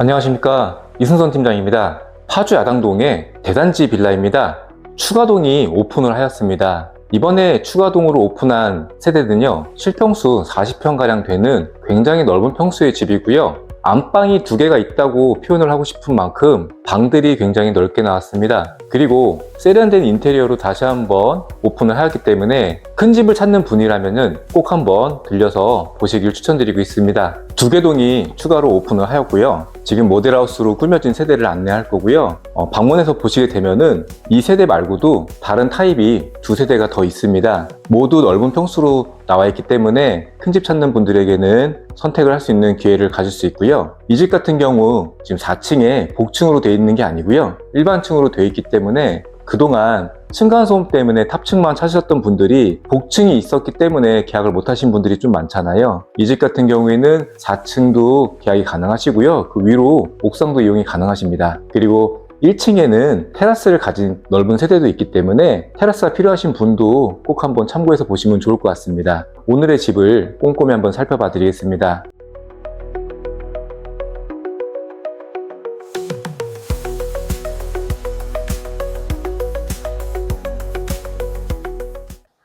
안녕하십니까 이승선 팀장입니다. 파주 야당동의 대단지 빌라입니다. 추가동이 오픈을 하였습니다. 이번에 추가동으로 오픈한 세대는요 실평수 40평가량 되는 굉장히 넓은 평수의 집이고요 안방이 두 개가 있다고 표현을 하고 싶은 만큼 방들이 굉장히 넓게 나왔습니다. 그리고 세련된 인테리어로 다시 한번 오픈을 하였기 때문에 큰 집을 찾는 분이라면 꼭 한번 들려서 보시길 추천드리고 있습니다. 두 개 동이 추가로 오픈을 하였고요. 지금 모델하우스로 꾸며진 세대를 안내할 거고요. 어, 방문해서 보시게 되면은 이 세대 말고도 다른 타입이 두 세대가 더 있습니다. 모두 넓은 평수로 나와 있기 때문에 큰 집 찾는 분들에게는 선택을 할 수 있는 기회를 가질 수 있고요. 이 집 같은 경우 지금 4층에 복층으로 되어 있는 게 아니고요. 일반층으로 되어 있기 때문에 그동안 층간소음 때문에 탑층만 찾으셨던 분들이 복층이 있었기 때문에 계약을 못 하신 분들이 좀 많잖아요. 이 집 같은 경우에는 4층도 계약이 가능하시고요. 그 위로 옥상도 이용이 가능하십니다. 그리고 1층에는 테라스를 가진 넓은 세대도 있기 때문에 테라스가 필요하신 분도 꼭 한번 참고해서 보시면 좋을 것 같습니다. 오늘의 집을 꼼꼼히 한번 살펴봐 드리겠습니다.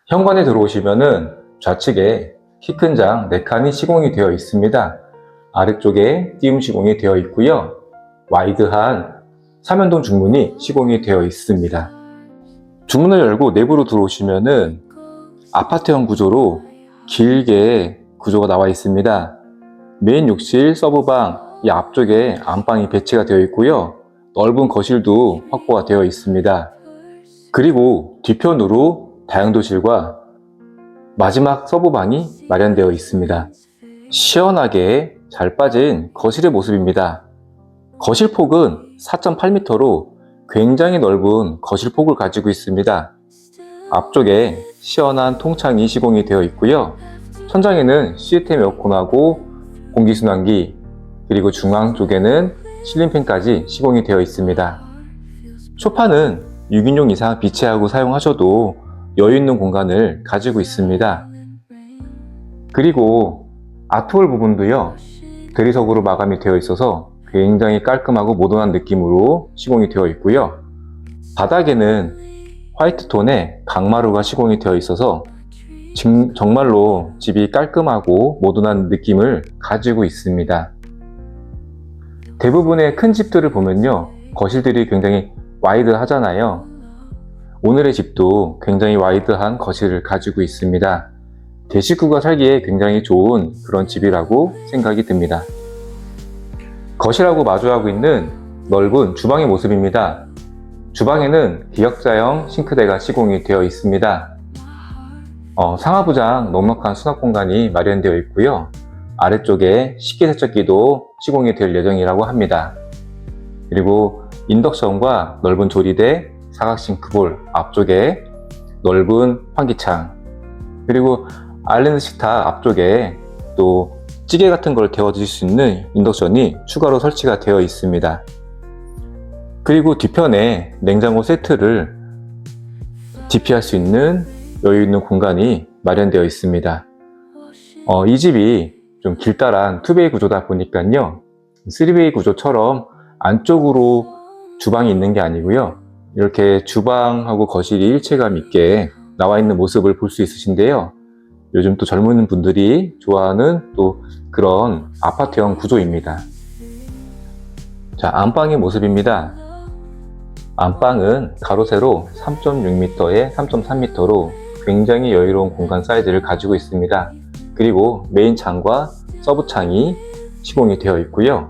현관에 들어오시면은 좌측에 키 큰 장 4칸이 시공이 되어 있습니다. 아래쪽에 띄움 시공이 되어 있고요. 와이드한 사면동 중문이 시공이 되어 있습니다. 중문을 열고 내부로 들어오시면은 아파트형 구조로 길게 구조가 나와 있습니다. 메인 욕실, 서브방, 이 앞쪽에 안방이 배치가 되어 있고요. 넓은 거실도 확보가 되어 있습니다. 그리고 뒤편으로 다용도실과 마지막 서브방이 마련되어 있습니다. 시원하게 잘 빠진 거실의 모습입니다. 거실 폭은 4.8m로 굉장히 넓은 거실 폭을 가지고 있습니다. 앞쪽에 시원한 통창이 시공이 되어 있고요. 천장에는 시스템 에어컨하고 공기순환기, 그리고 중앙 쪽에는 실링팬까지 시공이 되어 있습니다. 소파는 6인용 이상 비치하고 사용하셔도 여유 있는 공간을 가지고 있습니다. 그리고 아트홀 부분도요, 대리석으로 마감이 되어 있어서 굉장히 깔끔하고 모던한 느낌으로 시공이 되어 있고요. 바닥에는 화이트 톤의 강마루가 시공이 되어 있어서 정- 정말로 집이 깔끔하고 모던한 느낌을 가지고 있습니다. 대부분의 큰 집들을 보면요, 거실들이 굉장히 와이드 하잖아요. 오늘의 집도 굉장히 와이드한 거실을 가지고 있습니다. 대식구가 살기에 굉장히 좋은 그런 집이라고 생각이 듭니다. 거실하고 마주하고 있는 넓은 주방의 모습입니다. 주방에는 기역자형 싱크대가 시공이 되어 있습니다. 어, 상하부장 넉넉한 수납 공간이 마련되어 있고요. 아래쪽에 식기세척기도 시공이 될 예정이라고 합니다. 그리고 인덕션과 넓은 조리대, 사각 싱크볼 앞쪽에 넓은 환기창, 그리고 아일랜드 식탁 앞쪽에 또 찌개 같은 걸 데워 드실 수 있는 인덕션이 추가로 설치가 되어 있습니다. 그리고 뒤편에 냉장고 세트를 DP할 수 있는 여유 있는 공간이 마련되어 있습니다. 어, 이 집이 좀 길다란 투베이 구조다 보니까요. 3베이 구조처럼 안쪽으로 주방이 있는 게 아니고요. 이렇게 주방하고 거실이 일체감 있게 나와 있는 모습을 볼 수 있으신데요. 요즘 또 젊은 분들이 좋아하는 또 그런 아파트형 구조입니다. 자, 안방의 모습입니다. 안방은 가로 세로 3.6m에 3.3m로 굉장히 여유로운 공간 사이즈를 가지고 있습니다. 그리고 메인 창과 서브 창이 시공이 되어 있고요.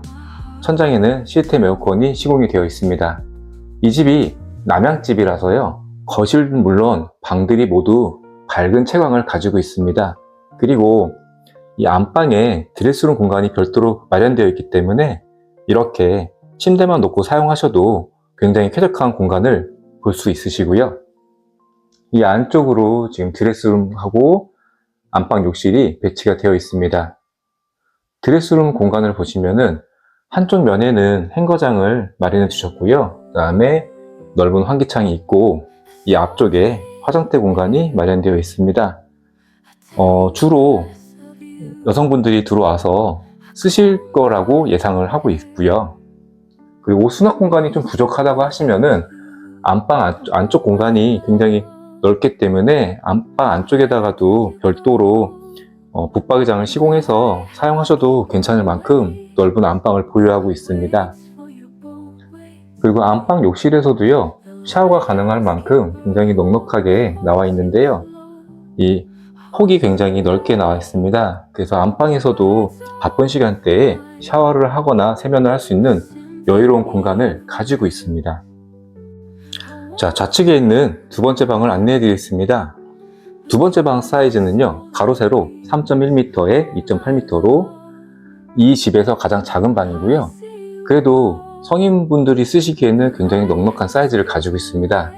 천장에는 시스템 에어컨이 시공이 되어 있습니다. 이 집이 남양집이라서요. 거실은 물론 방들이 모두 밝은 채광을 가지고 있습니다. 그리고 이 안방에 드레스룸 공간이 별도로 마련되어 있기 때문에 이렇게 침대만 놓고 사용하셔도 굉장히 쾌적한 공간을 볼 수 있으시고요. 이 안쪽으로 지금 드레스룸하고 안방 욕실이 배치가 되어 있습니다. 드레스룸 공간을 보시면은 한쪽 면에는 행거장을 마련해 주셨고요. 그 다음에 넓은 환기창이 있고 이 앞쪽에 화장대 공간이 마련되어 있습니다. 어, 주로 여성분들이 들어와서 쓰실 거라고 예상을 하고 있고요. 그리고 수납 공간이 좀 부족하다고 하시면은 안방 안- 안쪽 공간이 굉장히 넓기 때문에 안방 안쪽에다가도 별도로 어, 붙박이장을 시공해서 사용하셔도 괜찮을 만큼 넓은 안방을 보유하고 있습니다. 그리고 안방 욕실에서도요, 샤워가 가능할 만큼 굉장히 넉넉하게 나와 있는데요. 이 폭이 굉장히 넓게 나와 있습니다. 그래서 안방에서도 바쁜 시간대에 샤워를 하거나 세면을 할 수 있는 여유로운 공간을 가지고 있습니다. 자, 좌측에 있는 두 번째 방을 안내해 드리겠습니다. 두 번째 방 사이즈는요, 가로 세로 3.1m에 2.8m로 이 집에서 가장 작은 방이고요. 그래도 성인분들이 쓰시기에는 굉장히 넉넉한 사이즈를 가지고 있습니다.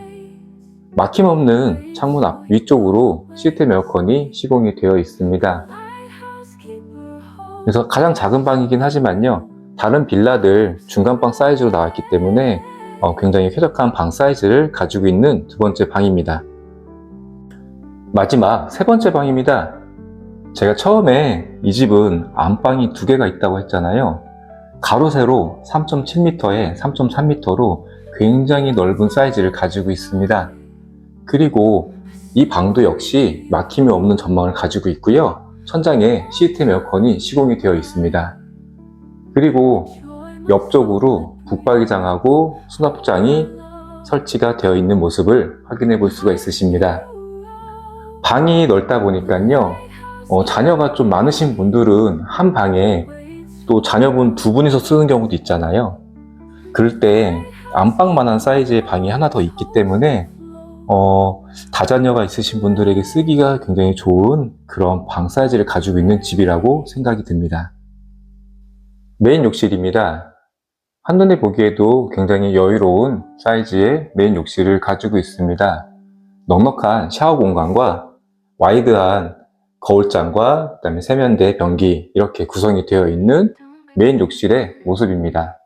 막힘없는 창문 앞 위쪽으로 시스템 에어컨이 시공이 되어 있습니다. 그래서 가장 작은 방이긴 하지만요. 다른 빌라들 중간방 사이즈로 나왔기 때문에 어, 굉장히 쾌적한 방 사이즈를 가지고 있는 두 번째 방입니다. 마지막 세 번째 방입니다. 제가 처음에 이 집은 안방이 두 개가 있다고 했잖아요. 가로 세로 3.7m에 3.3m로 굉장히 넓은 사이즈를 가지고 있습니다. 그리고 이 방도 역시 막힘이 없는 전망을 가지고 있고요. 천장에 시스템 에어컨이 시공이 되어 있습니다. 그리고 옆쪽으로 북박이장하고 수납장이 설치가 되어 있는 모습을 확인해 볼 수가 있으십니다. 방이 넓다 보니까요, 어, 자녀가 좀 많으신 분들은 한 방에 또 자녀분 두 분이서 쓰는 경우도 있잖아요. 그럴 때 안방만한 사이즈의 방이 하나 더 있기 때문에 어, 다자녀가 있으신 분들에게 쓰기가 굉장히 좋은 그런 방 사이즈를 가지고 있는 집이라고 생각이 듭니다. 메인 욕실입니다. 한눈에 보기에도 굉장히 여유로운 사이즈의 메인 욕실을 가지고 있습니다. 넉넉한 샤워 공간과 와이드한 거울장과 그다음에 세면대, 변기 이렇게 구성이 되어 있는 메인 욕실의 모습입니다.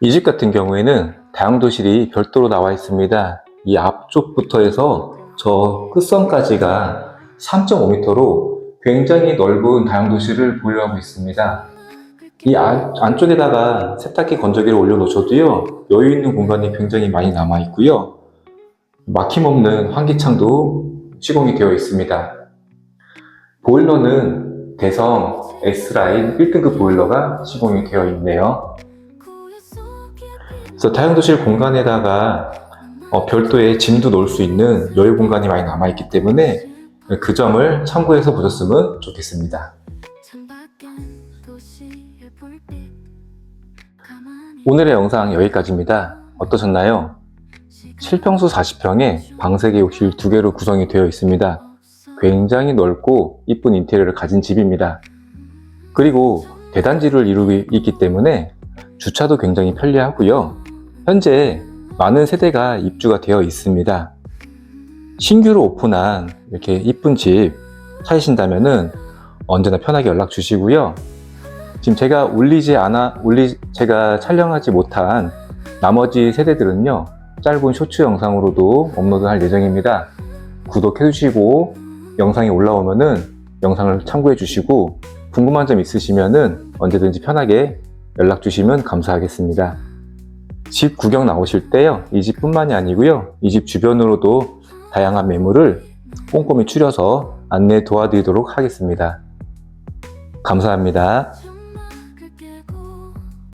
이 집 같은 경우에는 다용도실이 별도로 나와 있습니다. 이 앞쪽부터 해서 저 끝선까지가 3.5m로 굉장히 넓은 다용도실을 보유하고 있습니다. 이 안, 안쪽에다가 세탁기 건조기를 올려놓으셔도요, 여유 있는 공간이 굉장히 많이 남아 있고요. 막힘없는 환기창도 시공이 되어 있습니다. 보일러는 대성 S라인 1등급 보일러가 시공이 되어 있네요. 그래서 다용도실 공간에다가 어, 별도의 짐도 놓을 수 있는 여유 공간이 많이 남아있기 때문에 그 점을 참고해서 보셨으면 좋겠습니다. 오늘의 영상 여기까지입니다. 어떠셨나요? 7평수 40평에 방 3개 욕실 2개로 구성이 되어 있습니다. 굉장히 넓고 이쁜 인테리어를 가진 집입니다. 그리고 대단지를 이루고 있기 때문에 주차도 굉장히 편리하고요. 현재 많은 세대가 입주가 되어 있습니다. 신규로 오픈한 이렇게 이쁜 집 찾으신다면은 언제나 편하게 연락 주시고요. 지금 제가 올리지 않아, 올리, 제가 촬영하지 못한 나머지 세대들은요, 짧은 쇼츠 영상으로도 업로드 할 예정입니다. 구독해 주시고, 영상이 올라오면은 영상을 참고해 주시고, 궁금한 점 있으시면은 언제든지 편하게 연락 주시면 감사하겠습니다. 집 구경 나오실 때요, 이 집뿐만이 아니고요, 이 집 주변으로도 다양한 매물을 꼼꼼히 추려서 안내 도와드리도록 하겠습니다. 감사합니다.